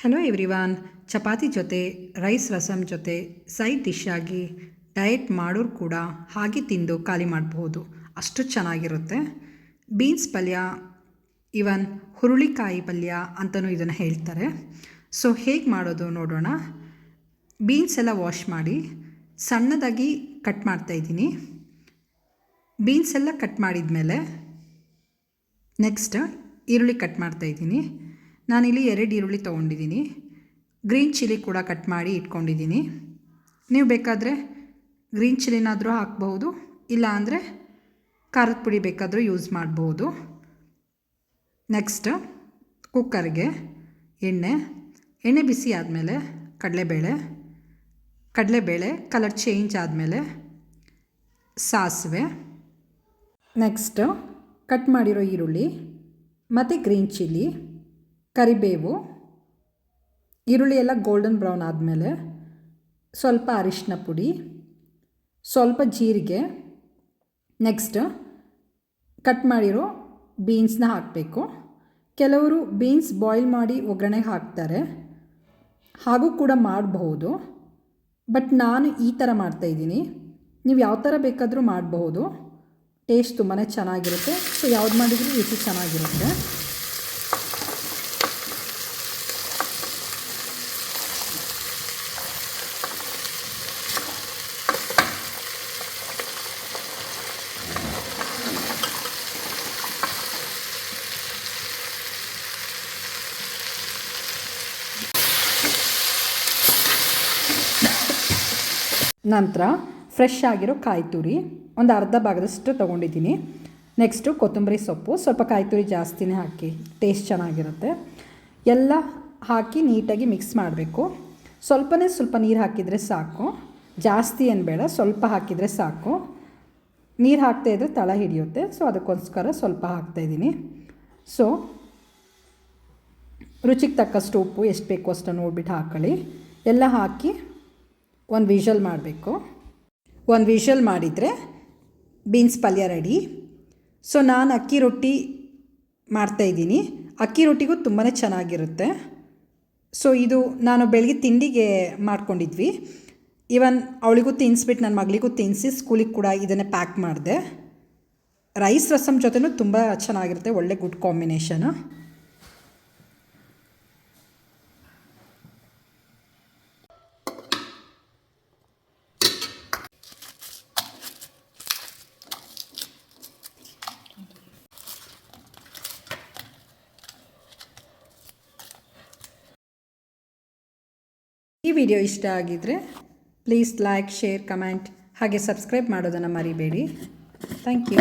Hello everyone chapati ಜೊತೆ rice rasam ಜೊತೆ side dish ಆಗಿ ಡಯಟ್ ಮಾಡೋರು ಕೂಡ ಹಾಗೆ ತಿಂದು ಖಾಲಿ ಮಾಡಬಹುದು ಅಷ್ಟು ಚೆನ್ನಾಗಿರುತ್ತೆ. ಬೀನ್ಸ್ ಪಲ್ಯ ಇವನ್ ಹುರುಳಿಕಾಯಿ ಪಲ್ಯ ಅಂತಲೂ ಇದನ್ನು ಹೇಳ್ತಾರೆ. ಸೊ ಹೇಗೆ ಮಾಡೋದು ನೋಡೋಣ. ಬೀನ್ಸ್ ಎಲ್ಲ ವಾಶ್ ಮಾಡಿ ಸಣ್ಣದಾಗಿ ಕಟ್ ಮಾಡ್ತಾ ಇದ್ದೀನಿ. ಬೀನ್ಸ್ ಎಲ್ಲ ಕಟ್ ಮಾಡಿದ ಮೇಲೆ ನೆಕ್ಸ್ಟ್ ಈರುಳ್ಳಿ ಕಟ್ ಮಾಡ್ತಾಯಿದ್ದೀನಿ ನಾನಿಲ್ಲಿ ಎರಡು ಈರುಳ್ಳಿ ತೊಗೊಂಡಿದ್ದೀನಿ. ಗ್ರೀನ್ ಚಿಲ್ಲಿ ಕೂಡ ಕಟ್ ಮಾಡಿ ಇಟ್ಕೊಂಡಿದ್ದೀನಿ. ನೀವು ಬೇಕಾದರೆ ಗ್ರೀನ್ ಚಿಲ್ಲಿನಾದರೂ ಹಾಕ್ಬಹುದು, ಇಲ್ಲ ಅಂದರೆ ಖಾರದ ಪುಡಿ ಬೇಕಾದರೂ ಯೂಸ್ ಮಾಡ್ಬೋದು ನೆಕ್ಸ್ಟ್ ಕುಕ್ಕರ್ಗೆ ಎಣ್ಣೆ. ಎಣ್ಣೆ ಬಿಸಿ ಆದಮೇಲೆ ಕಡಲೆಬೇಳೆ. ಕಡಲೆಬೇಳೆ ಕಲರ್ ಚೇಂಜ್ ಆದಮೇಲೆ ಸಾಸಿವೆ. ನೆಕ್ಸ್ಟ್ ಕಟ್ ಮಾಡಿರೋ ಈರುಳ್ಳಿ, ಮತ್ತು ಗ್ರೀನ್ ಚಿಲ್ಲಿ. ಕರಿಬೇವು, ಈರುಳ್ಳಿ ಎಲ್ಲ ಗೋಲ್ಡನ್ ಬ್ರೌನ್ ಆದಮೇಲೆ ಸ್ವಲ್ಪ ಅರಿಶಿನ ಪುಡಿ, ಸ್ವಲ್ಪ ಜೀರಿಗೆ ನೆಕ್ಸ್ಟ್ ಕಟ್ ಮಾಡಿರೋ ಬೀನ್ಸ್ನ ಹಾಕಬೇಕು. ಕೆಲವರು ಬೀನ್ಸ್ ಬಾಯ್ಲ್ ಮಾಡಿ ಒಗ್ಗರಣೆಗೆ ಹಾಕ್ತಾರೆ, ಹಾಗೂ ಕೂಡ ಮಾಡಬಹುದು. ಬಟ್ ನಾನು ಈ ಥರ ಮಾಡ್ತಾಯಿದ್ದೀನಿ ನೀವು ಯಾವ ಥರ ಬೇಕಾದರೂ ಮಾಡಬಹುದು. ಟೇಸ್ಟ್ ತುಂಬಾ ಚೆನ್ನಾಗಿರುತ್ತೆ. ಸೊ ಯಾವ್ದು ಮಾಡಿದರೂ ರುಚಿ ಚೆನ್ನಾಗಿರುತ್ತೆ. ನಂತರ ಫ್ರೆಶ್ ಆಗಿರೋ ಕಾಯಿ ತುರಿ. ಒಂದು ಅರ್ಧ ಭಾಗದಷ್ಟು ತೊಗೊಂಡಿದ್ದೀನಿ. ನೆಕ್ಸ್ಟು ಕೊತ್ತಂಬರಿ ಸೊಪ್ಪು. ಸ್ವಲ್ಪ ಕಾಯಿ ತುರಿ ಜಾಸ್ತಿನೇ ಹಾಕಿ ಟೇಸ್ಟ್ ಚೆನ್ನಾಗಿರುತ್ತೆ. ಎಲ್ಲ ಹಾಕಿ ನೀಟಾಗಿ ಮಿಕ್ಸ್ ಮಾಡಬೇಕು. ಸ್ವಲ್ಪನೇ ಸ್ವಲ್ಪ ನೀರು ಹಾಕಿದರೆ ಸಾಕು. ಜಾಸ್ತಿ ಏನು ಬೇಡ, ಸ್ವಲ್ಪ ಹಾಕಿದರೆ ಸಾಕು. ನೀರು ಹಾಕ್ತಾ ಇದ್ದರೆ ತಳ ಹಿಡಿಯುತ್ತೆ. ಸೊ ಅದಕ್ಕೋಸ್ಕರ ಸ್ವಲ್ಪ ಹಾಕ್ತಾಯಿದ್ದೀನಿ ಸೊ ರುಚಿಗೆ ತಕ್ಕಷ್ಟು ಉಪ್ಪು, ಎಷ್ಟು ಬೇಕು ಅಷ್ಟು ನೋಡಿಬಿಟ್ಟು ಹಾಕೊಳ್ಳಿ. ಎಲ್ಲ ಹಾಕಿ ಒಂದು ವಿಷಲ್ ಮಾಡಬೇಕು. ಒಂದು ವಿಷಲ್ ಮಾಡಿದರೆ ಬೀನ್ಸ್ ಪಲ್ಯ ರೆಡಿ ಸೊ ನಾನು ಅಕ್ಕಿ ರೊಟ್ಟಿ ಮಾಡ್ತಾಯಿದ್ದೀನಿ ಅಕ್ಕಿ ರೊಟ್ಟಿಗೂ ತುಂಬಾ ಚೆನ್ನಾಗಿರುತ್ತೆ. ಸೊ ಇದು ನಾನು ಬೆಳಗ್ಗೆ ತಿಂಡಿಗೆ ಮಾಡ್ಕೊಂಡಿದ್ವಿ. ಇವನ್ ಅವಳಿಗೂ ತಿನ್ನಿಸ್ಬಿಟ್ಟು ನನ್ನ ಮಗಳಿಗೂ ತಿನ್ನಿಸಿ ಸ್ಕೂಲಿಗೆ ಕೂಡ ಇದನ್ನೇ ಪ್ಯಾಕ್ ಮಾಡಿದೆ. ರೈಸ್ ರಸಮ್ ಜೊತೆನೂ ತುಂಬ ಚೆನ್ನಾಗಿರುತ್ತೆ, ಒಳ್ಳೆ ಗುಡ್ ಕಾಂಬಿನೇಷನು ವಿಡಿಯೋ ಇಷ್ಟ ಆಗಿದ್ದರೆ ಪ್ಲೀಸ್ ಲೈಕ್ ಶೇರ್ ಕಮೆಂಟ್ ಹಾಗೆ ಸಬ್ಸ್ಕ್ರೈಬ್ ಮಾಡೋದನ್ನು ಮರಿಬೇಡಿ. Thank you